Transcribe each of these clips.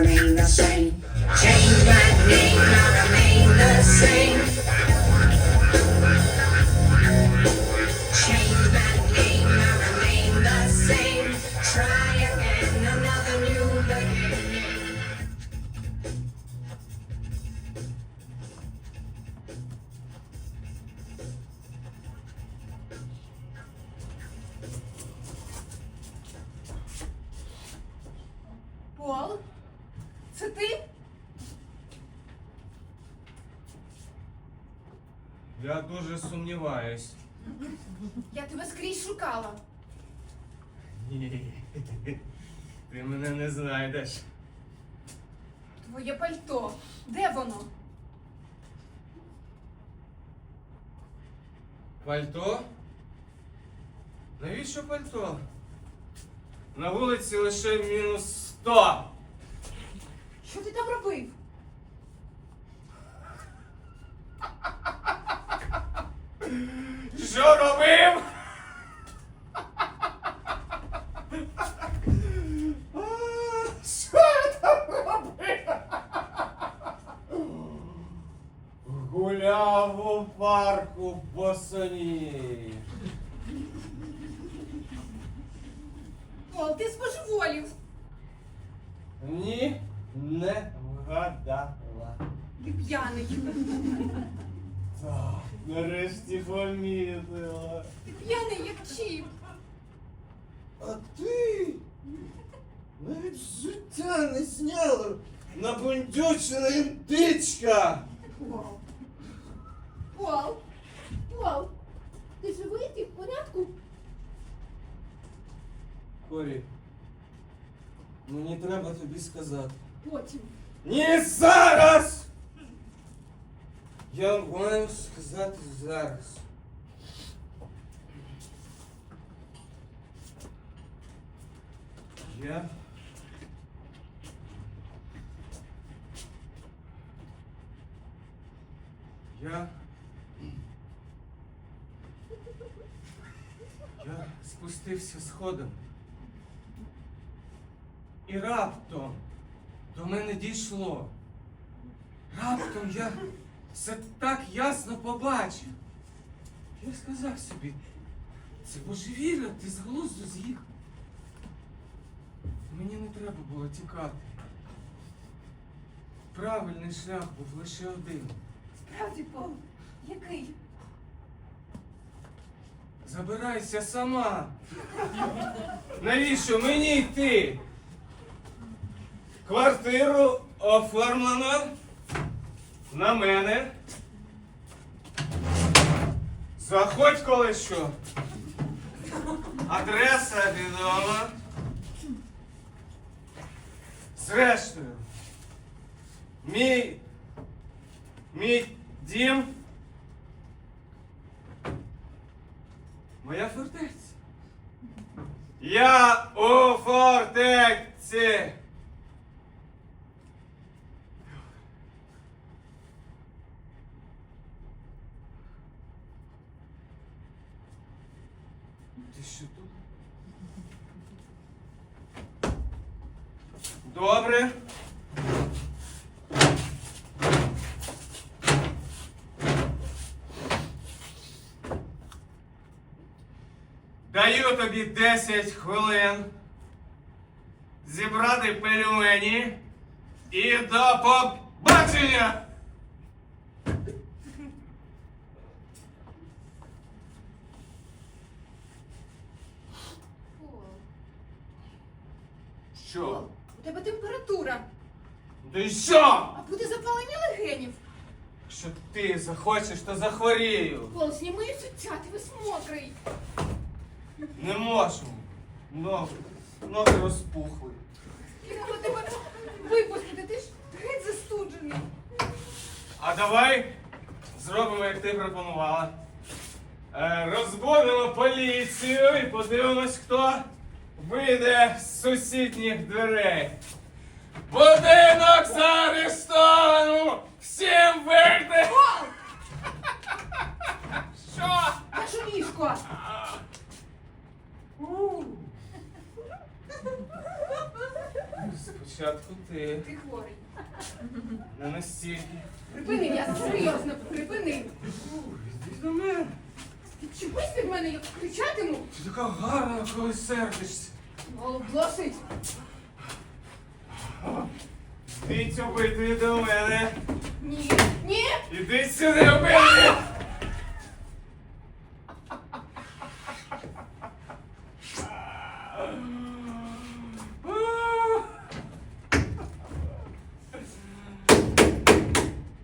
sana'y nasa Я дуже сумніваюсь. Я тебе скрізь шукала. Ні. Ти мене не знайдеш. Твоє пальто. Де воно? Пальто? Навіщо пальто? На вулиці лише мінус сто. Що ти там робив? Що? А, Що я там робив? Гуляв у парку босоніж. Пол, ти споживолів. А ти навіть життя не зняла набундючена індичка. Пол. Пол. Пол. Ти живий? Ти в порядку? Корі, мені треба тобі сказати. Потім. Ні зараз! Я маю сказати зараз. Я. Я. Я спустився сходом. І раптом до мене дійшло. Раптом я все так ясно побачив. Я сказав собі, це божевілля, ти з глузду з'їхав. Мені не треба було тікати. Правильний шлях був лише один. Справді, Пол. Який? Забирайся сама. Навіщо мені йти? Квартиру оформлено на мене. Заходь коли що. Адреса відома. Зрештою, мій, мій дім Моя фортеця. Я у фортеці. Ти що тут? Добре. Даю тобі 10 хвилин зібрати пельмені і до побачення! Що? У тебе температура. Ти що? А буде запалення легенів. Якщо ти захочеш, то захворію. Пол, зніми взуття, ти весь мокрий. Не можу. Ноги, ноги розпухли. Я тебе випустити, ти ж геть застуджений. А давай зробимо, як ти пропонувала. Е, розбудимо поліцію і подивимось, хто вийде з сусідніх дверей. Будинок заарештовано! Всім! Пол! Що? Наше ліжко! Спочатку ти. Ти хворий. Не настільки. Припини, я серйозно, припини. Йди до мене. Відчепись від мене, я кричатиму. Ти така гарна, коли сердишся. Досить. Йдіть обидві до мене. Ні, ні. Іди сюди обидві.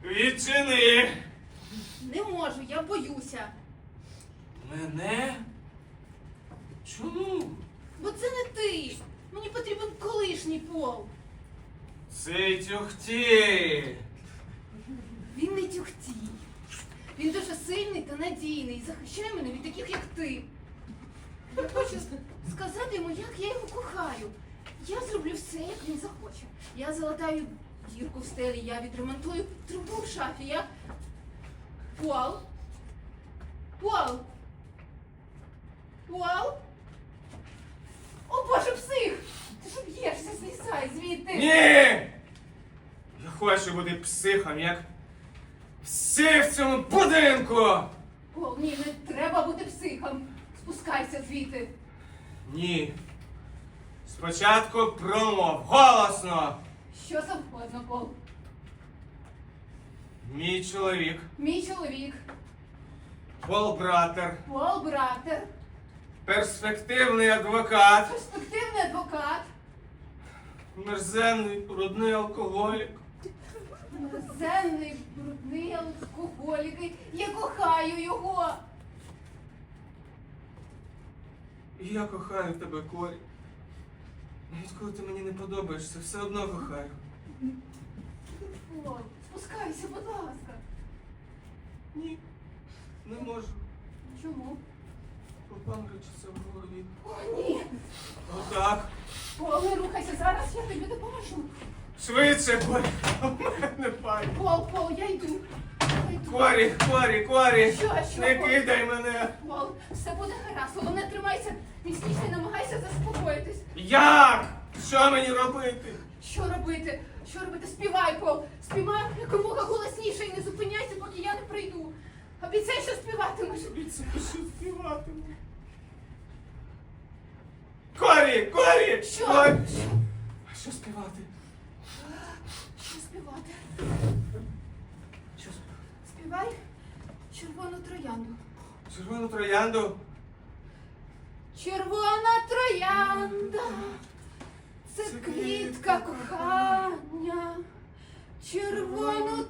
Відчини. Не можу, я боюся. Мене? Чому? Бо це не ти. Мені потрібен колишній пол. Цей тюхті. Він не тюхтій. Він дуже сильний та надійний і захищає мене від таких, як ти. Я хочу сказати йому, як я його кохаю. Я зроблю все, як він захоче. Я залатаю дірку в стелі, я відремонтую трубу в шафі. Я. Пол. Пол. Пол. О боже, псих! Ти ж б'єшся, злізай звідти. Ні! Я хочу бути психом, як всі в цьому будинку! Пол, ні, не треба бути психом. Спускайся звідти. Ні. Спочатку промов голосно. Що завгодно, Пол. Мій чоловік, Мій чоловік, Пол Братер, Пол Братер, перспективний адвокат, перспективний адвокат, мерзенний брудний алкоголік. мерзенний, брудний алкоголік. Я кохаю його. Я кохаю тебе, Корі. Навіть коли ти мені не подобаєшся, все одно кохаю. Спускайся, будь ласка. Ні, не можу. Чому? Попамричиться в голові. О, ні. Отак. Пол, не рухайся, зараз я тобі допоможу. Швидше. У мене пані. Пол, Пол, я йду. Я йду. Корі, Корі, Корі. Що, що, Не Корі? кидай мене. Пол, все буде гаразд, головне тримайся міцніше і намагайся заспокоїтись. Як? Що мені робити? Що робити? Що робити? Співай, Пол! Співай якомога голосніше і не зупиняйся, поки я не прийду. Обіцяй, що співатимеш. Обіцяю, що співатиму. Корі, Корі! Що? Корі. А що співати? Що співати? Що співати? Співай червону троянду. Червону троянду. Червона троянда. Це квітка кохання. Червону